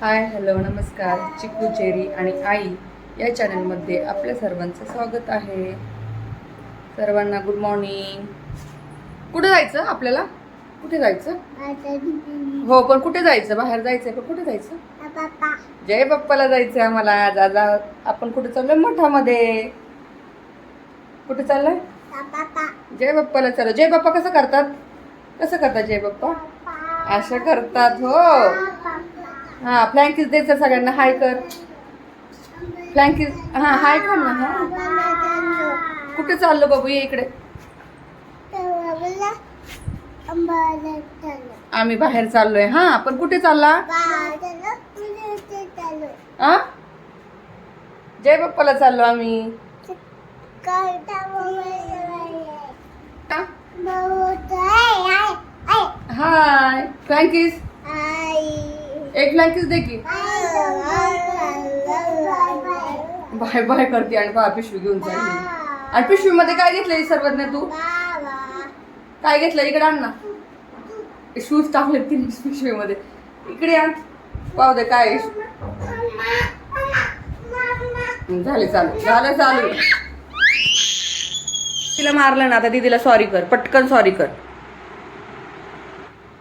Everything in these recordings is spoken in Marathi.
हाय हॅलो नमस्कार. चिकू चेरी आणि आई या चॅनलमध्ये आपल्या सर्वांचं स्वागत आहे. सर्वांना गुड मॉर्निंग कुठे जायचं आपल्याला? कुठे जायचं? हो पण कुठे जायचं? बाहेर जायचं पण कुठे जायचं? जय बाप्पाला आहे आम्हाला. दादा आपण कुठे चाललोय? मठामध्ये. कुठे चाललंय? जय बाप्पाला चाललो जय बाप्पा कसं करतात? कसं करतात जय बाप्पा? असं करतात हो. हा फ्लँकीज द्यायचं सगळ्यांना. हाय कर. फ्लँकीज हा हाय कर ना हां. कुठे चाललो बाबू? ये इकडे. आम्ही बाहेर चाललोय हा. पण कुठे चालला? आ? जय बाप्पाला चाललो आम्ही. हाय फ्रँकीज एक ब्लँकेट दे की बाय बाय करते आणि बा पिशवी घेऊन चालली. आणि पिशवीमध्ये काय घेतलंय सर्वज्ञ तू? काय घेतलं इकडे आण ना. शूज टाकले तीन पिशवीमध्ये. इकडे आण. पाहू दे काय झाले चालू. झालं चालू. तिला मारलं ना आता दीदीला सॉरी कर. पटकन सॉरी कर.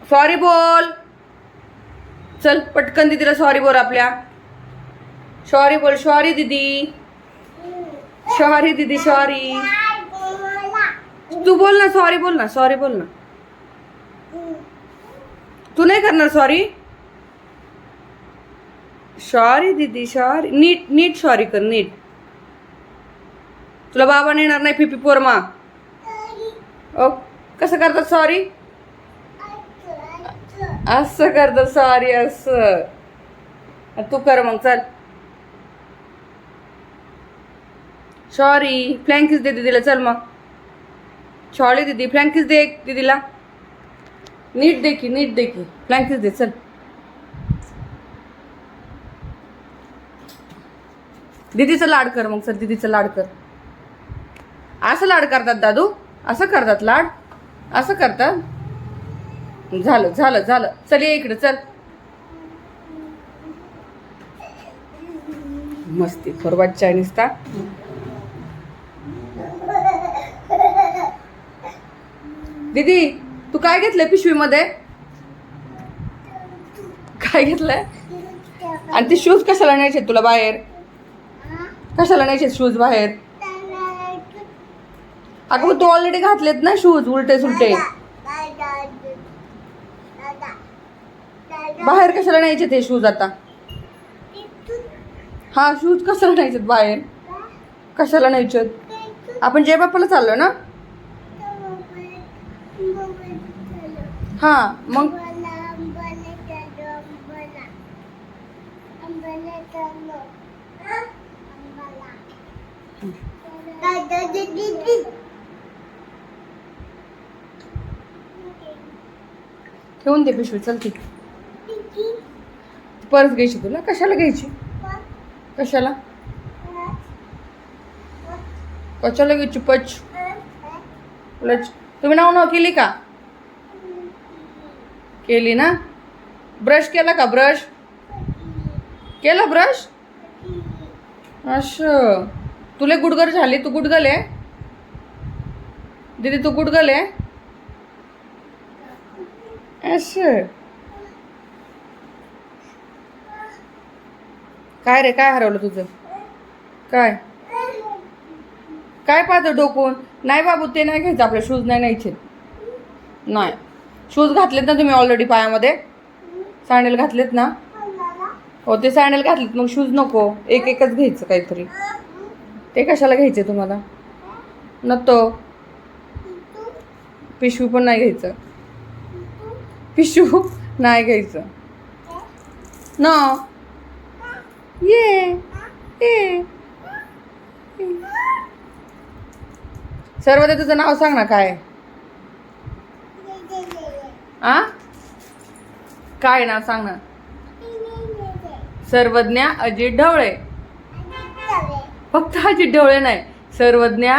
सॉरी बोल. चल पटकन दीदीला सॉरी बोल आपल्या. सॉरी बोल सॉरी दीदी. सॉरी दीदी सॉरी तू बोल ना सॉरी बोल ना सॉरी बोल ना. तू नाही करणार सॉरी सॉरी दीदी सॉरी नीट नीट सॉरी कर नीट. तुला बाबा नेणार नाही पिपी पोरमा. ओ कसं करतात सॉरी असं करत सॉरी असं. तू कर मग चल. सॉरी फ्लँकीज दे दीदीला चल मग. सॉरी दीदी फ्लँकीज दे दीदीला. नीट दे की नीट दे की. फ्लँकीज दे चल. दीदीचं लाड कर मग सर दीदीचं लाड कर. असं लाड करतात दादू. असं करतात लाड. असं करतात. झालं झालं झालं. चल ये इकडे चल. मस्ती फॉरवर्ड चायनीज ता दीदी तू काय घेतलंय पिशवीमध्ये? काय घेतलंय? आणि ते शूज कशाला न्यायचे तुला बाहेर? कशाला न्यायचे शूज बाहेर? अगं तू ऑलरेडी घातलेत ना शूज उलटे सुलटे बाहेर कशाला न्यायचे ते शूज आता? हा शूज कशाला न्यायचे बाहेर? कशाला न्यायचे आपण जय बाप्पाला चाललो ना? हा मग? ठेवून दे पिशवी चलती परत घ्यायची तुला? कशाला घ्यायची? कशाला? कशाला घ्यायची? पच. लच तुम्ही नाव नाव केली का? केली ना? ब्रश केला का ब्रश? केला ब्रश? असं. तुला गुडगर झाली तू गुडगल आहे? दीदी तू गुडगल आहे? असं. काय रे काय हरवलं तुझं? काय? काय पाहतं डोकून? नाही बाबू ते नाही घ्यायचं आपले शूज नाही न्यायचे. नाही. शूज घातलेत ना तुम्ही ऑलरेडी पायामध्ये? सँडल घातलेत ना? हो ते सँडल घातलेत मग शूज नको. एक एकच घ्यायचं काहीतरी. ते कशाला घ्यायचे तुम्हाला? नतो पिशवी पण नाही घ्यायचं. पिशू नाही घ्यायचं. ना. ये ये. सर्व ते तुझं नाव सांग ना काय? आ? काय नाव सांग ना? सर्वज्ञा अजित ढवळे. फक्त अजित ढवळे नाही सर्वज्ञा.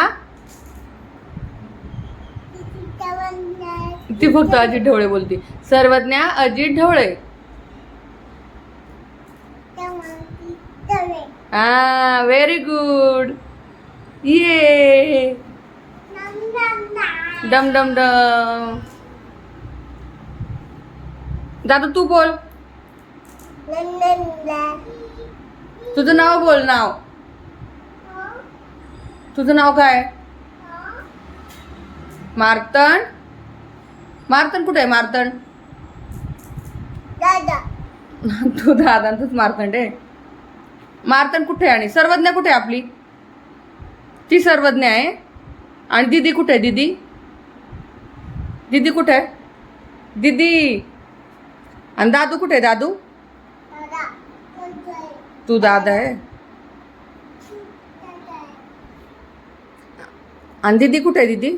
ती फक्त अजित ढवळे बोलते. सर्वज्ञा अजित ढवळे. हा व्हेरी गुड ये डम डम डम दादू तू बोल. तुझं नाव बोल नाव. तुझं नाव काय? मार्तन. मार्तन कुठे आहे मार्तन? तू दादा तूच मार्तंड आहे. मार्तन कुठे आहे आणि सर्वज्ञ कुठे आहे आपली? ती सर्वज्ञ आहे. आणि दीदी कुठे आहे? दीदी? दीदी कुठे आहे? दीदी? आणि दादू कुठे आहे? दादू? तू दादा आहे. आणि दीदी कुठे आहे? दीदी?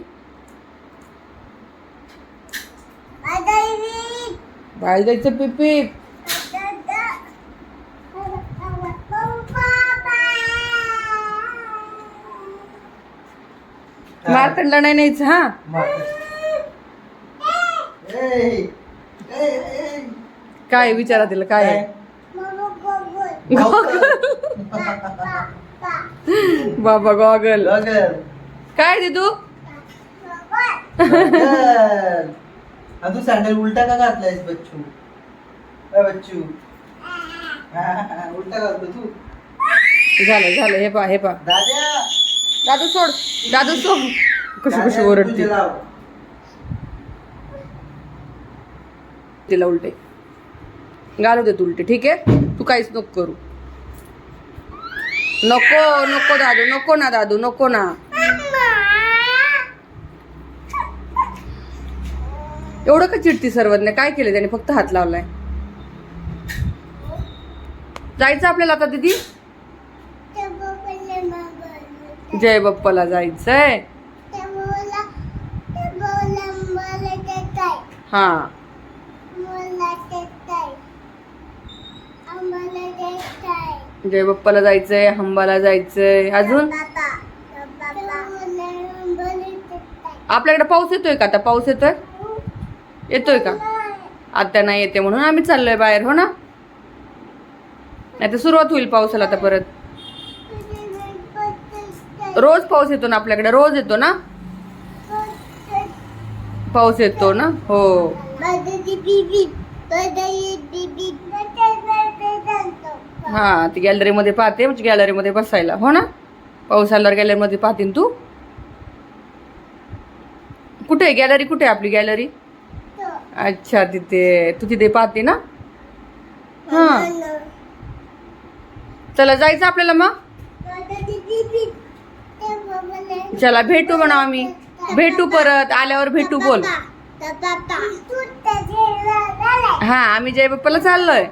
बाहेर जायचं मार्तंडला नाही न्यायचं हा? काय विचारा तिला काय आहे? बाबा गॉगल. काय दिदू तू सँडल उलटा का घातलायस बच्चू? बच्चू. उलटा घालतो तू. झालं झालं हे पा हे पा दाद्या. दादू सोड दादू सोड. कशी कशी ओरडते. तिला उलटे. घालू देत उलटे. ठीक आहे? तू काहीच नको करू. नको नको दादू नको ना दादू नको ना. एवढं का चिडती सर्वज्ञ काय केलं त्याने? फक्त हात लावलाय. जायचं आपल्याला आता दिदी? जय बाप्पाला जायचंय. हा. जय बाप्पाला जायचंय हंबाला जायचंय. अजून? आपल्याकडे पाऊस येतोय का आता? पाऊस येतोय? येतोय का? आता नाही येते म्हणून आम्ही चाललोय बाहेर हो ना? नाही तर सुरुवात होईल पावसाला आता परत. रोज पाऊस येतो ना आपल्याकडे? रोज येतो ना? पाऊस येतो ना? हो. हा ती गॅलरीमध्ये पाहते म्हणजे गॅलरीमध्ये बसायला. हो ना? पाऊस आल्यावर गॅलरीमध्ये पाहते तू? कुठे आहे? गॅलरी कुठे आहे आपली गॅलरी अच्छा तिथे. तू तिथे पाहते ना? हा. चला जायचं आपल्याला मग? चला भेटू म्हणा आम्ही. भेटू परत आल्यावर भेटू बोल. हा आम्ही जय बाप्पाला चाललोय.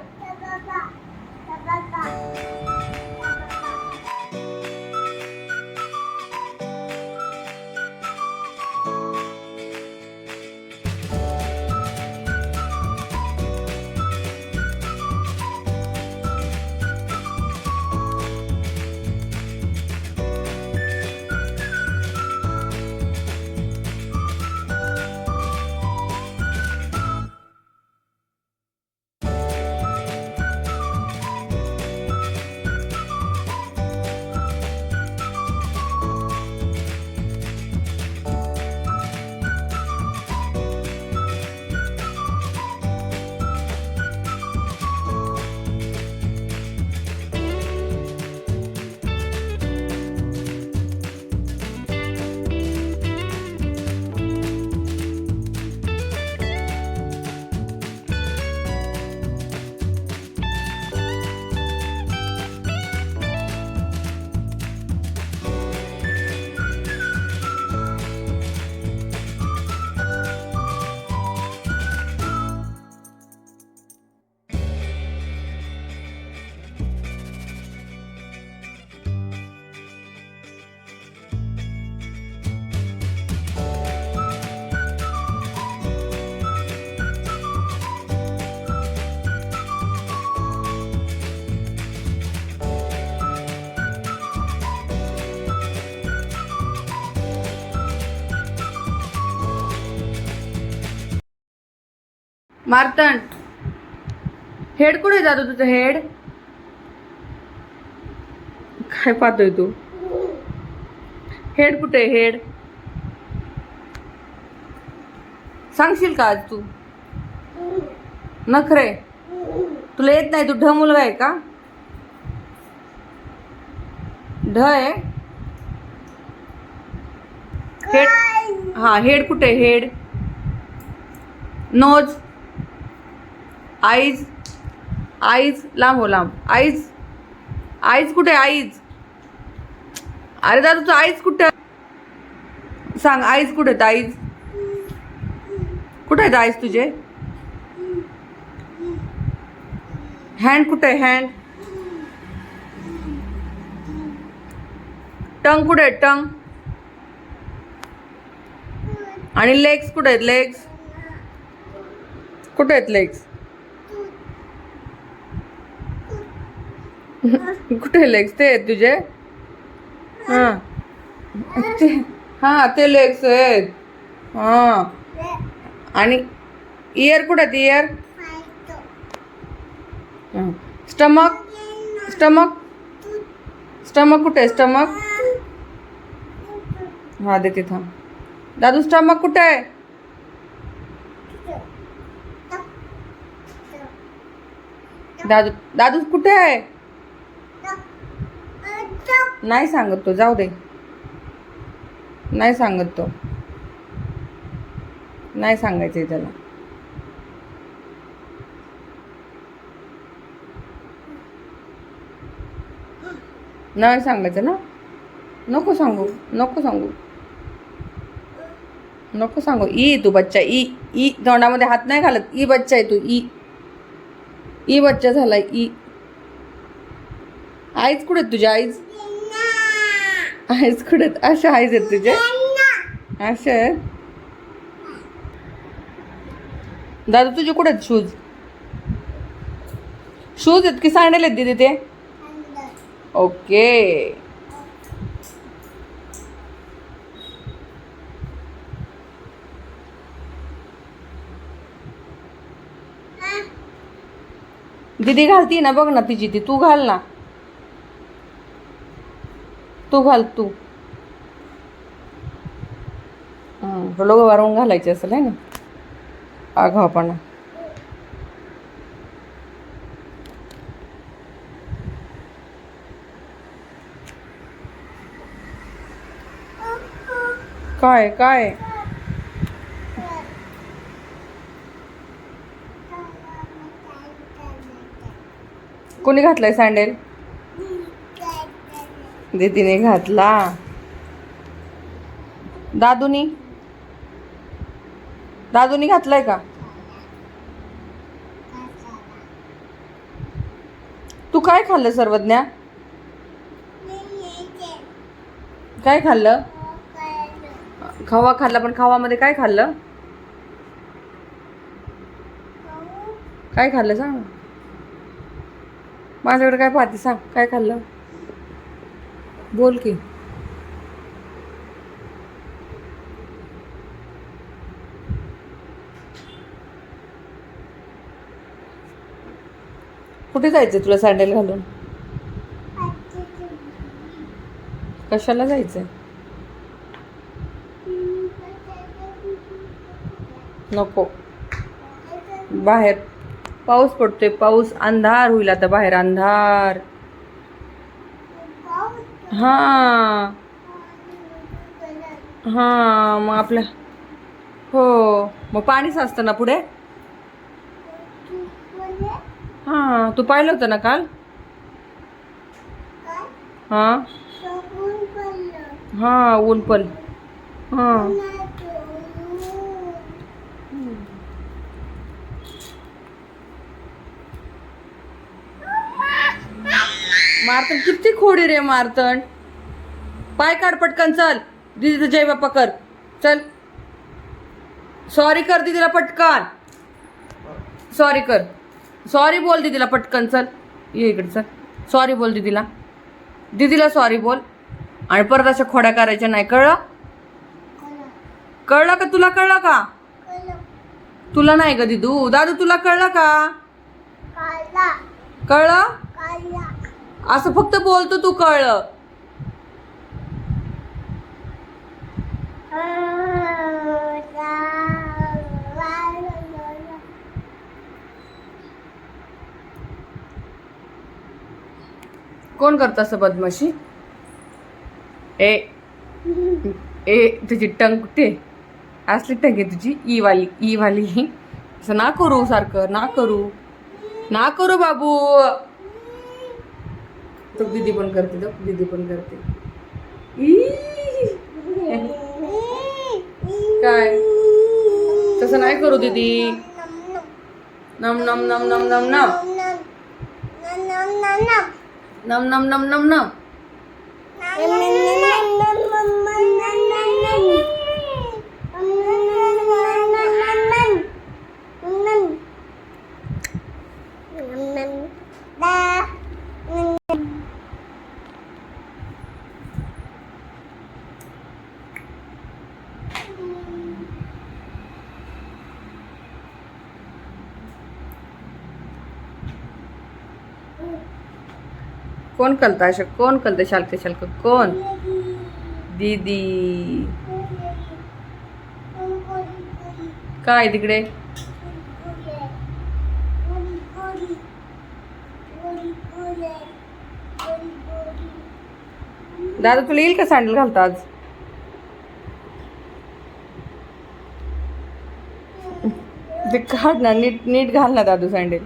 मार्तंड. हेड कुठे जातो तुझं हेड? काय पाहतोय तू? हेड कुठे हेड? सांगशील का आज तू? नखरे. तुला येत नाही तू ढ मुलगा आहे का? ढ आहे? हेड हा हेड कुठे हेड? नोज. आईज आईज लांब हो लांब. आईज आईज कुठे आईज. अरे दादा तुझं आईज कुठे सांग आईज कुठे आहेत? आईज. कुठे आहेत आईज तुझे? हँड कुठे आहे? हँड टंग कुठे आहे टंग. आणि लेग्स कुठे आहेत? लेग्स कुठे आहेत लेग्स कुठे लेग्स ते आहेत तुझे? हां. ते हां ते लेग्स आहेत. हां. आणि इयर कुठे आहेत इयर स्टमक स्टमक स्टमक कुठे आहे? स्टमक हा देते थांब. दादू स्टमक कुठे आहे? दादू दादू कुठे आहे? नाही सांगत तो जाऊ दे. नाही सांगत तो. नाही सांगायचंय त्याला. नाही सांगायचं ना? नको सांगू नको सांगू. नको सांगू. ई तू बच्चा ई ई. तोंडामध्ये हात नाही घालत. ई बच्चा आहे तू ई. ई बच्चा झालाय ई. आईज कुठे तुझ्या आईज? आईज कुठे अशा आईज आहेत तुझे? अशा आहेत? दादा तुझे कुठे आहेत शूज शूज आहेत की सँडल आहेत दिदी ते? ओके दीदी घालती ना बघ ना तिची ती. तू घाल ना. तू घाल तू. लोक वारवून घालायचे असेल आहे ना? आघावपणा काय काय? कोणी घातलाय सँडेल दीदीने घातला. दादूनी? दादूनी घातलाय का? तू काय खाल्लं सर्वज्ञा? काय खाल्लं? खवा खाल्ला पण खवामध्ये काय खाल्लं? काय खाल्लं सांग? माझ्याकडे काय पाहते सांग काय खाल्लं? बोल की. कुठे जायचं तुला सँडल घालून? कशाला जायचंय? नको. बाहेर. पाऊस पडतोय पाऊस अंधार होईल आता बाहेर अंधार. हां. हां मग आपलं. हो मग पाणी साचतं ना पुढे? हां तू पाहिलं होतं ना काल? हां. हां ऊन पण हां. मारतन किती खोडी रे मारतन. पाय काढ पटकन चल. दीदीचं जय बाप्पा कर. चल. सॉरी कर दीदीला पटकन. सॉरी कर. सॉरी बोल दीदीला पटकन चल. ये इकडे चल. सॉरी बोल दीदीला. दीदीला सॉरी बोल. आणि परत अशा खोड्या करायच्या नाही कळलं? कळलं का तुला कळलं का? तुला नाही ग दिदू. दादू तुला कळलं का? कळलं. असं फक्त बोलतो तू कळलं. कोण करत असं बदमाशी? ए ए तुझी टंग कुठे असली टंग आहे तुझी ई वाली ई वाली. असं ना करू सारखं ना करू. ना करू बाबू. तो दीदी पण करते तो दीदी पण करते. काय? तसं नाही करू दीदी. नम नम. नम नम नम नम. नम नम नम नम नम. कोण कलतं अशा? कोण कलतं शालक शालक? कोण? दीदी. काय तिकडे? दादा तुला येईल का सँडल घालता आज? ते काढ ना नीट नीट घाल ना दादू सँडल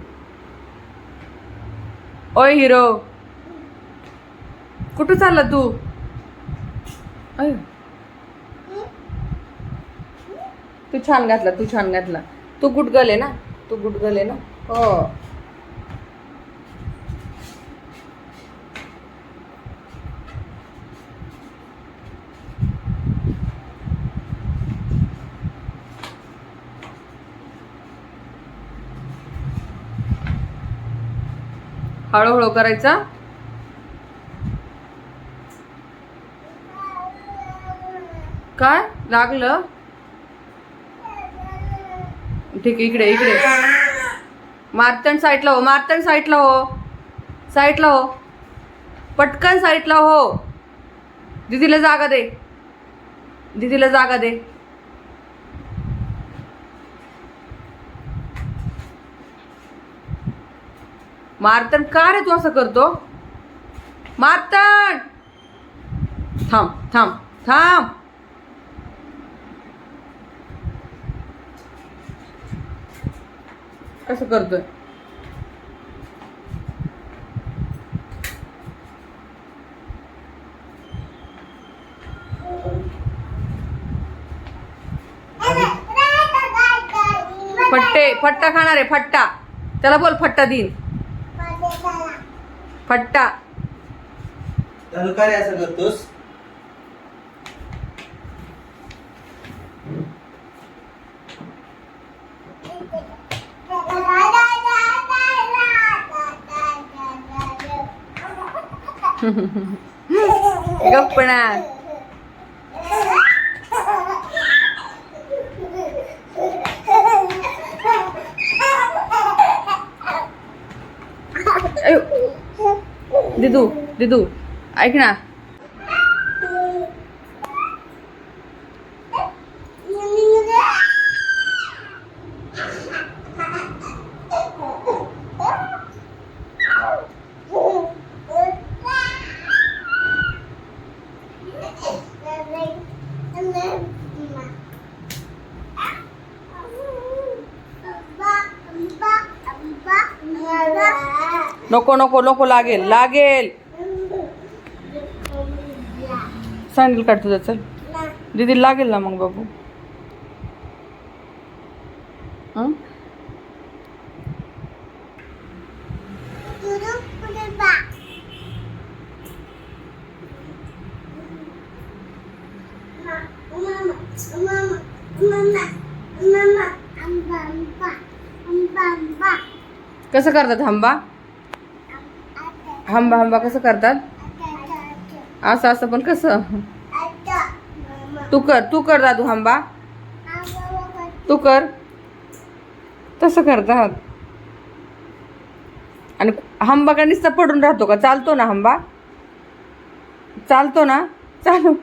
ओय हिरो. कुठं चालला तू? अय. तू छान घातला तू छान घातला. तू गुटगल आहे ना? तू गुटगल आहे ना? हो. हळूहळू करायचा? काय? लागलं? ठीक आहे इकडे इकडे. मारतण साईडला हो मारतण साईडला हो. साईडला हो. पटकन साईडला हो. दीदीला जागा दे. दीदीला जागा दे. मारतण का रे तू असं करतो? मारतण थांब थांब थांब. कसं करतोय? फट्टे फट्टा खाणार आहे फट्टा. त्याला बोल फट्टा देईन फट्टा. काय असं करतोस? गप्पणा. दिदू दिदू ऐक ना. नको नको नको लागेल लागेल. सँडल काढतो तुझं? दीदी लागेल ना मग बाबू कसं करतात हंबा हंबा हंबा कसं करतात? असं असं पण कसं? तू कर तू कर दादू हंबा. तू कर. तसं करतात. आणि हंबा का नुसता पडून राहतो का? चालतो ना हंबा? चालतो ना? चालू.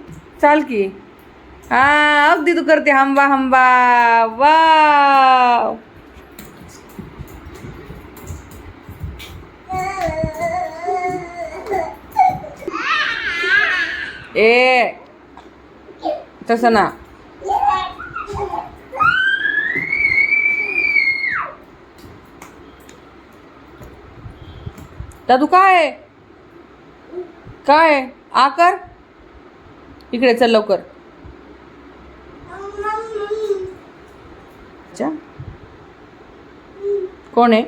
चाल की. हा अगदी तू करते हंबा हंबा. वा. ए तसं ना. दादू काय आहे? काय आहे? आ कर. इकडे चल लवकर. अच्छा. कोण आहे?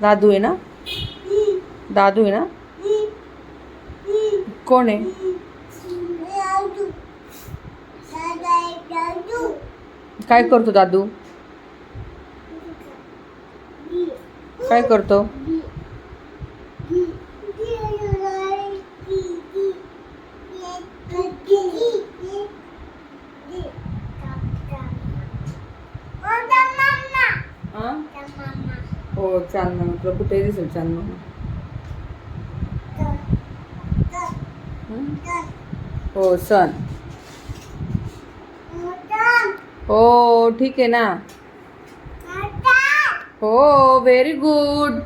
दादू आहे ना? दादू आहे ना? कोण आहे? काय करतो दादू काय करतो हा? हो चांदणं तुला कुठेही दिसेल चांदणं हं? हो सण हो ठीक आहे ना. हो व्हेरी गुड